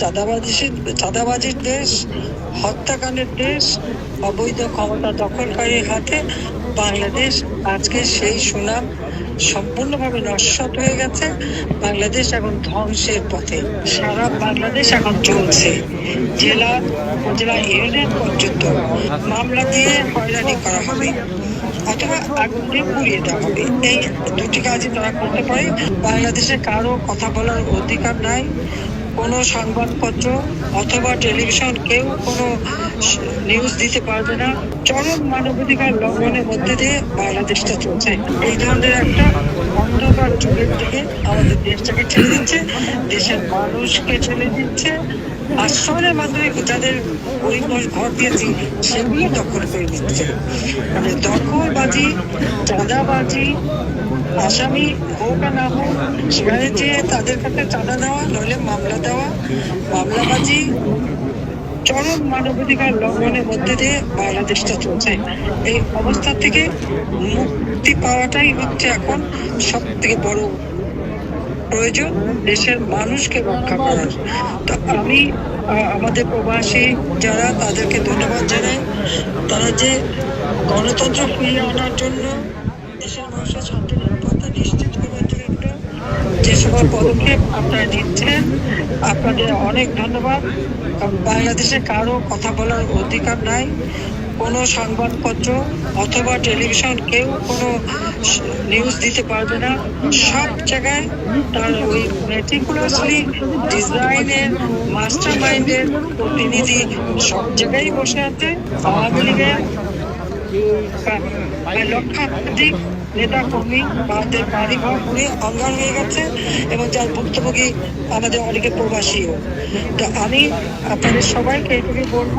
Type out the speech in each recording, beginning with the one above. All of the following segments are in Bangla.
চাঁদাবাজি চাঁদাবাজির দেশ, হত্যাকাণ্ডের দেশ, অবৈধ ক্ষমতা দখলকারীর হাতে বাংলাদেশ। আজকে সেই সুনাম সম্পূর্ণভাবে নস্বাত হয়ে গেছে। বাংলাদেশ এখন ধ্বংসের পথে। সারা বাংলাদেশ এখন চলছে। জেলা উপজেলা ইউনিয়ন পর্যন্ত মামলা দিয়ে হয়রানি করা হবে অথবা আগুন দিয়ে পুড়িয়ে দেওয়া হবে। এই দুটি কাজই তারা করতে পারে। বাংলাদেশে কারও কথা বলার অধিকার নাই। কোনো সংবাদপত্র অথবা টেলিভিশন কেউ কোনো নিউজ দিতে পারবে না। চরম মানবাধিকার লঙ্ঘনের মধ্যে দিয়ে বাংলাদেশটা চলছে। এই ধরনের একটা অন্ধকার যুগের দিকে আমাদের দেশটাকে ঠেলে দিচ্ছে। দেশের মানুষকে ঠেলে দিচ্ছে। আশ্রয়ের মাধ্যমে যাদের পরিবার ঘর দিয়েছি, সেগুলো দখল করে নিচ্ছে। মানে দখলবাজি, চাঁদাবাজি, আসামি হোক আর না হোক, সেখানে যে তাদের কাছে চাঁদা নেওয়া নইলে মামলা দেওয়া, মামলাবাজি, চরম মানবাধিকার লঙ্ঘনের মধ্যে দিয়ে বাংলাদেশটা চলছে। এই অবস্থা থেকে মুক্তি পাওয়াটাই হচ্ছে এখন সব থেকে বড় প্রয়োজন দেশের মানুষকে রক্ষা করার। আমি আমাদের প্রবাসী যারা, তাদেরকে ধন্যবাদ জানাই। তারা যে গণতন্ত্র ফিরিয়ে আনার জন্য দেশের মানুষের শান্তি নিরাপত্তা নিশ্চিত করার জন্য যে সকল পদক্ষেপ আপনারা নিচ্ছেন, আপনাদের অনেক ধন্যবাদ। বাংলাদেশে কারও কথা বলার অধিকার নাই। কোনো সংবাদপত্র অথবা টেলিভিশন কেউ কোনো নিউজ দিতে পারবে না। সব জায়গায় তার ওই মেটিকুলাসলি ডিজাইনের মাস্টার মাইন্ডের প্রতিনিধি সব জায়গায় বসে আছে, আওয়ামী লীগের প্রায় লক্ষাধিক নেতা কর্মী আমাদের বাড়ি ঘর অঙ্গার হয়ে গেছে এবং যার ভুক্তভোগী আমাদের অনেকে প্রবাসীও। তো আমি আপনাদের সবাইকে এটুকু বলব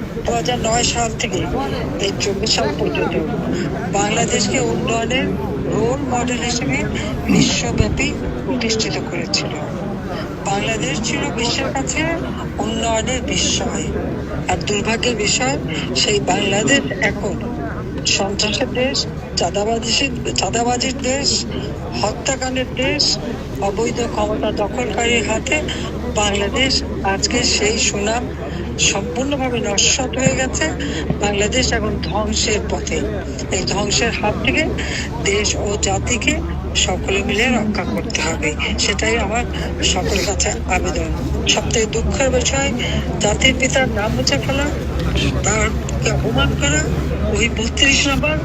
দু হাজার নয় সাল থেকে এই চব্বিশ সাল পর্যন্ত বাংলাদেশকে উন্নয়নের রোল মডেল হিসেবে বিশ্বব্যাপী প্রতিষ্ঠিত করেছিল। বাংলাদেশ ছিল বিশ্বের কাছে উন্নয়নের বিষয় আর দুর্ভাগ্যের বিষয়, সেই বাংলাদেশ এখন সন্ত্রাসের দেশ চাঁদাবাজির চাঁদাবাজির দেশ, হত্যাকাণ্ডের দেশ, অবৈধ ক্ষমতা দখলকারীর হাতে বাংলাদেশ আজকে সেই সুনাম সম্পূর্ণভাবে নস্বাত হয়ে গেছে। বাংলাদেশ এখন ধ্বংসের পথে। এই ধ্বংসের হাত থেকে দেশ ও জাতিকে সকলে মিলে রক্ষা করতে হবে। সেটাই আমার সকলের কাছে আবেদন। সবথেকে দুঃখের বিষয়, জাতির পিতার নাম মুছে ফেলা, তার অপমান করা ওই বত্রিশ নাম্বার,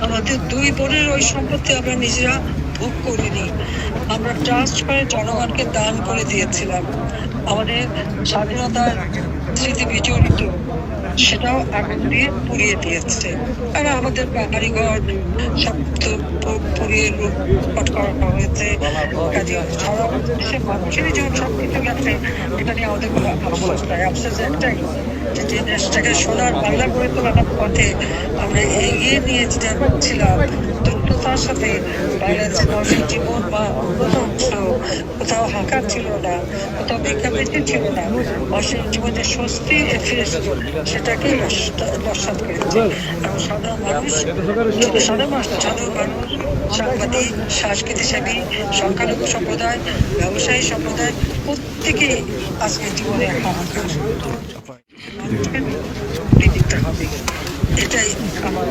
আমাদের দুই বোনের ওই সম্পত্তি আমরা নিজেরা ভোগ করিনি। আমরা ট্রাস্ট করে জনগণকে দান করে দিয়েছিলাম। আমাদের স্বাধীনতার স্মৃতি বিজড়িত সেটাও আগুন দিয়ে পুড়িয়ে দিয়েছে। আর আমাদের বাড়িঘর, সব পুড়িয়ে লুটপাট করা হয়েছে। কাজে সারা দেশের গেছে এটা নিয়ে আমাদের কোনো আফসোস নাই। আফসোস একটাই যে দেশটাকে সোনার বাংলা করে তোলার পথে আমরা এগিয়ে নিয়ে যাচ্ছিলাম দ্রুততার সাথে বাংলাদেশের মানুষের জীবন বা অংশ কোথাও হাঁকার ছিল না, কোথাও ভিক্ষাবৃত্তি ছিল না, মানুষের জীবনে স্বস্তি ফিরে এসেছিল, সেটাকে নস্বাত করেছে। এবং সাধারণ মানুষ সাধারণ মানুষ সাধারণ মানুষ সাংবাদিক সংস্কৃতিসেবী সংখ্যালঘু সম্প্রদায়, ব্যবসায়ী সম্প্রদায়, প্রত্যেকেই আজকে জীবনে এটাই আমার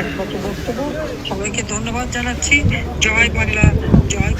একমাত্র বক্তব্য। সবাইকে ধন্যবাদ জানাচ্ছি। জয় বাংলা জয়!